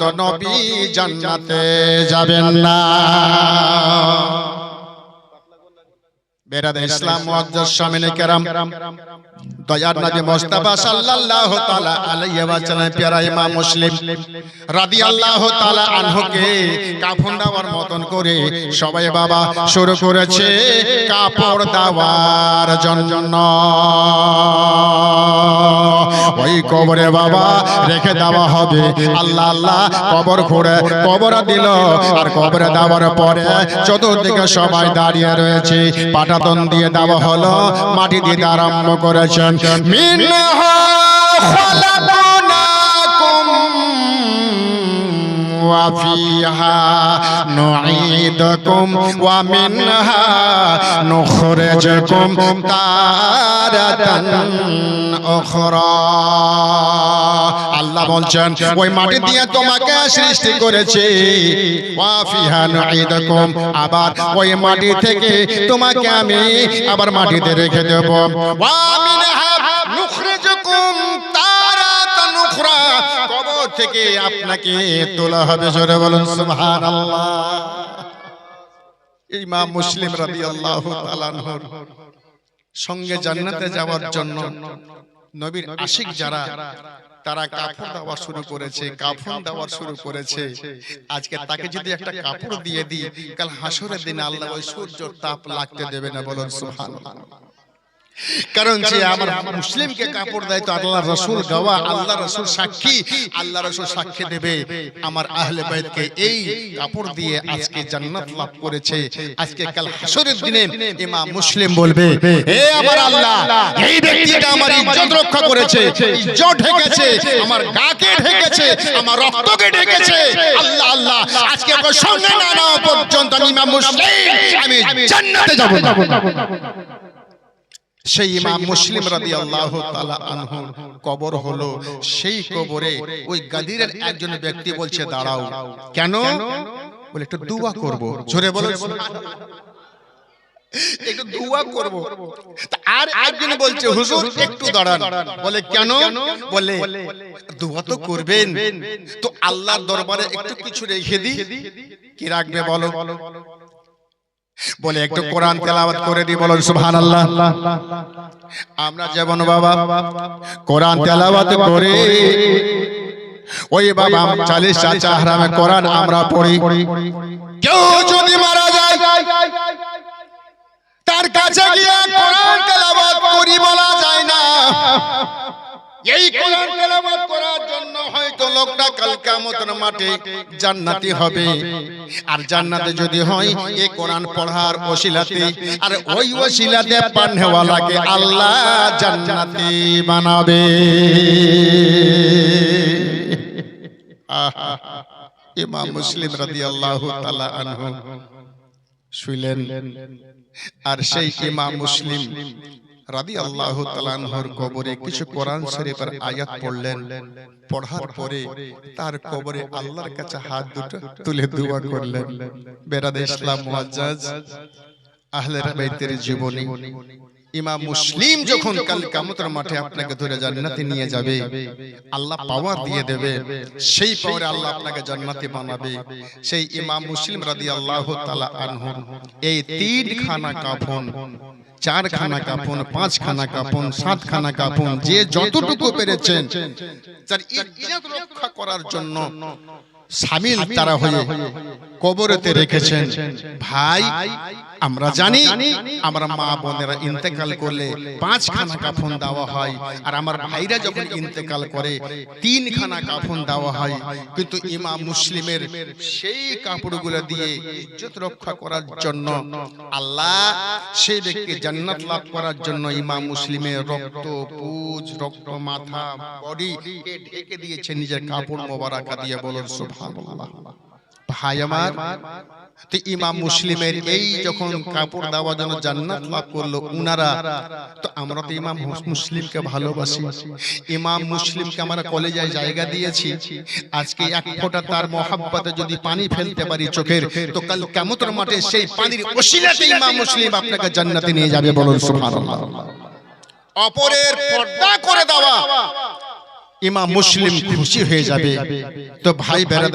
তো নবী জান্নাতে যাবেন না। বেরাদ ইসলাম মুআজ্জাজ শামিনে কেরাম। দয়ার নবী মুস্তাফা সাল্লাল্লাহু তাআলা আলাইহি ওয়া সাল্লাম প্যারা ইমাম মুসলিম রাদিয়াল্লাহু তাআলা আনহুকে কাফন দেওয়ার মতন করে সবাই বাবা শুরু করেছে কাপড় দেওয়ার জন্য। ওই কবরে বাবা রেখে দেওয়া হবে। আল্লাহ আল্লাহ কবর খুঁড়ে কবর দিল। আর কবরে দেওয়ার পরে চতুর্দিকে সবাই দাঁড়িয়ে রয়েছে। পাটাতন দিয়ে দেওয়া হলো, মাটি দিতে আরম্ভ বচ্চন মিনহা খলাকনাকুম ওয়া ফিহা নুঈদুকুম ওয়া মিনহা নুখরিজুকুম তারাতান উখরা। আল্লাহ বলছেন, ওই মাটি দিয়ে তোমাকে সৃষ্টি করেছে। আবার ওই মাটি থেকে তোমাকে আমি আবার মাটিতে রেখে দেব। থেকে আপনাকে তোলা হবে, জোরে বলুন, সুবহানাল্লাহ। ইমাম মুসলিম তাআলা আনহুর সঙ্গে জান্নাতে যাওয়ার জন্য নবীর আশিক যারা তারা কাপড় দেওয়া শুরু করেছে কাফন দেওয়া শুরু করেছে। আজকে তাকে যদি একটা কাপড় দিয়ে দিই কাল হাসরের দিন আল্লাহ ওই সূর্যর তাপ লাগতে দেবে না বলুন। সুবহানাল্লাহ। কারণ যে আমার মুসলিমকে কাপড় দেয় তো আল্লাহ রসুল গাওয়া আল্লাহ রসুল সাক্ষী আল্লাহ রসুল সাক্ষী দেবে আমার আহলে বাইতকে এই কাপড় দিয়ে আজকে জান্নাত লাভ করেছে। আজকে কাল হাসরের দিনে ইমাম মুসলিম বলবে হে আমার আল্লাহ এই ব্যক্তিটা আমার ইজ্জত রক্ষা করেছে ইজ্জত ঢেকেছে আমার গাকে ঢেকেছে আমার রক্তকে ঢেকেছে আল্লাহ আল্লাহ আজকে আপনার সঙ্গে না নেওয়া পর্যন্ত ইমাম মুসলিম আমি জান্নাতে যাব না সেই ইমাম মুসলিম রাদি আল্লাহ তাআলা আনহু কবর হলো সেই কবরে ওই গাদিরের একজন ব্যক্তি বলছে দাঁড়াও। কেন? বলে একটু দোয়া করব। জোরে বলো। একটু দোয়া করব। আর একজন বলছে হুজুর একটু দাঁড়ান। বলে কেন? বলে দোয়া তো করবেন। তো আল্লাহর দরবারে একটু কিছু রেখে দিই। কি রাখবে বলো? বলে একটু কোরআন তেলাওয়াত করে দি বলুন সুবহানাল্লাহ। আমরা যেমন বাবা কোরআন তেলাওয়াত করে ওই বাবা চালিশ চাচা হারামে কোরআন আমরা পড়ি। কেউ যদি মারা যায় তার কাছে গিয়ে কোরআন তেলাওয়াত করি বলা যায় না। এই কোরআন লোকটা কাল কিয়ামতের মাঠে জান্নাতি হবে। আর জান্নাতে যদি হয় এই কোরআন পড়ার ওসিলাতে আর ওই ওসিলাতে পানহেওয়ালাকে আল্লাহ জান্নাতি বানাবে। আহা, ইমাম মুসলিম রাদিয়াল্লাহু তাআলা আনহু শুইলেন। আর সেই ইমাম মুসলিম রাদি আল্লাহ তালানহর কবরে কিছু কোরআন শরীফের আয়াত পড়লেন। পড়ার পরে তার কবরে আল্লাহর কাছে হাত দুটো তুলে দোয়া করলেন। বেরাদে ইসলাম মুআজ্জাজ আহলে বাইতের জীবনী। ইমাম মুসলিম যখন কাল কিয়ামতের মাঠে আপনাকে ধরে জান্নাতে নিয়ে যাবে। আল্লাহ পাওয়ার দিয়ে দেবে। সেই পাওয়ারে আল্লাহ আপনাকে জান্নাতে বানাবে। সেই ইমাম মুসলিম রাদিয়াল্লাহু তাআলা আনহু। এই তিন খানা কাফন চার খানা কাপন পাঁচ খানা কাপন সাত খানা কাপন যে যতটুকু পেরেছেন তার ইজ্জত রক্ষা করার জন্য সামিল তারা হয়ে কবরেতে রেখেছেন ভাই আমরা জানি আমরা মা বোনেরা ইন্তেকাল করলে পাঁচ খানা কাফন দেওয়া হয় আর আমার ভাইরা যখন ইন্তেকাল করে তিন খানা কাফন দেওয়া হয়। কিন্তু ইমাম মুসলিমের সেই কাপড়গুলো দিয়ে ইজ্জত রক্ষা করার জন্য আল্লাহ সেই ব্যক্তি জান্নাত লাভ করার জন্য ইমাম মুসলিমের রক্ত পুজ রক্ত মাথা বডি ঢেকে দিয়েছে নিজের কাপড় মোবারকা দিয়ে বলুন সুবহানাল্লাহ। ভাই আমার ইমাম মুসলিমের এই যখন কাপড় দেওয়ার জন্য জান্নাত লাভ করল উনারা তো আমরা তো ইমাম মুসলিমকে ভালোবাসি। ইমাম মুসলিমকে আমরা কলেজায় জায়গা দিয়েছি। আজকে এক ফোঁটা তার মহাব্বতে যদি পানি ফেলতে পারি চোখের তো কাল কেমতের মাঠে সেই পানির ওসিলাতে ইমাম মুসলিম আপনাকে জান্নাতে নিয়ে যাবে বলুন সুবহানাল্লাহ। অপরের পর্দা করে দেওয়া। ইমাম মুসলিম খুশি হয়ে যাবে। তো ভাই বেড়াদের